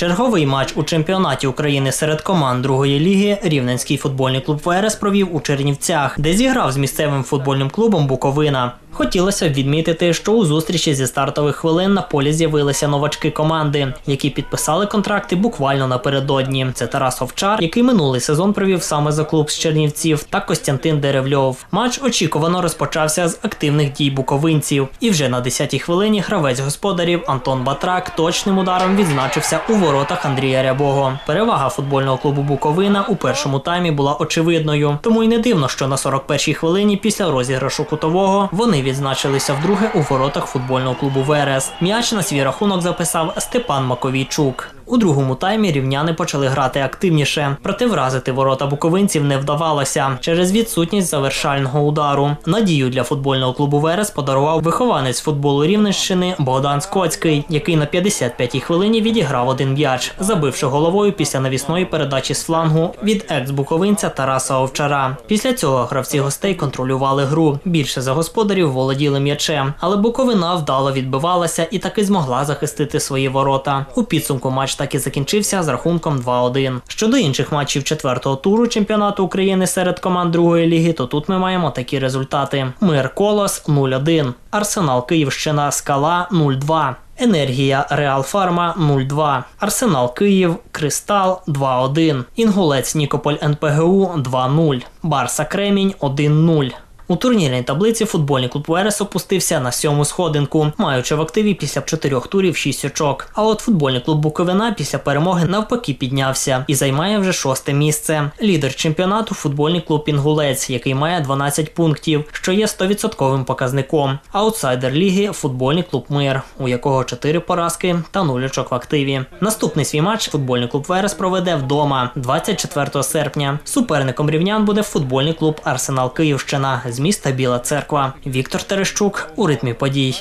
Черговий матч у чемпіонаті України серед команд другої ліги Рівненський футбольний клуб ВРС провів у Чернівцях, де зіграв з місцевим футбольним клубом Буковина. Хотілося б відмітити, що у зустрічі зі стартових хвилин на полі з'явилися новачки команди, які підписали контракти буквально напередодні. Це Тарас Овчар, який минулий сезон провів саме за клуб з Чернівців, та Костянтин Деревльов. Матч очікувано розпочався з активних дій буковинців, і вже на 10-й хвилині гравець господарів Антон Батрак точним ударом відзначився у воротах Андрія Рябого. Перевага футбольного клубу Буковина у першому таймі була очевидною, тому й не дивно, що на 41-й хвилині після розіграшу кутового вони відзначилися вдруге у воротах футбольного клубу Верес. М'яч на свій рахунок записав Степан Маковійчук. У другому таймі рівняни почали грати активніше, проте вразити ворота буковинців не вдавалося через відсутність завершального удару. Надію для футбольного клубу Верес подарував вихованець футболу Рівненщини Богдан Скоцький, який на 55-й хвилині відіграв один м'яч, забивши головою після навісної передачі з флангу від екс-буковинця Тараса Овчара. Після цього гравці гостей контролювали гру. Більше за господарів володіли м'ячем, але Буковина вдало відбивалася і таки змогла захистити свої ворота. У підсумку матч так і закінчився з рахунком 2-1. Щодо інших матчів четвертого туру чемпіонату України серед команд другої ліги, то тут ми маємо такі результати: Мир Колос 0-1, Арсенал Київщина Скала 0-2. Енергія Реал Фарма 0-2, Арсенал Київ, Кристал 2-1, Інгулець Нікополь НПГУ 2-0, Барса Кремінь 1-0. У турнірній таблиці футбольний клуб Верес опустився на сьому сходинку, маючи в активі після чотирьох турів шість очок. А от футбольний клуб Буковина після перемоги навпаки піднявся і займає вже шосте місце. Лідер чемпіонату футбольний клуб Інгулець, який має 12 пунктів, що є 100% показником. Аутсайдер ліги футбольний клуб Мир, у якого 4 поразки та 0 очок в активі. Наступний свій матч футбольний клуб Верес проведе вдома 24 серпня. Суперником рівнян буде футбольний клуб Арсенал Київщина міста Біла Церква. Віктор Терещук у ритмі подій.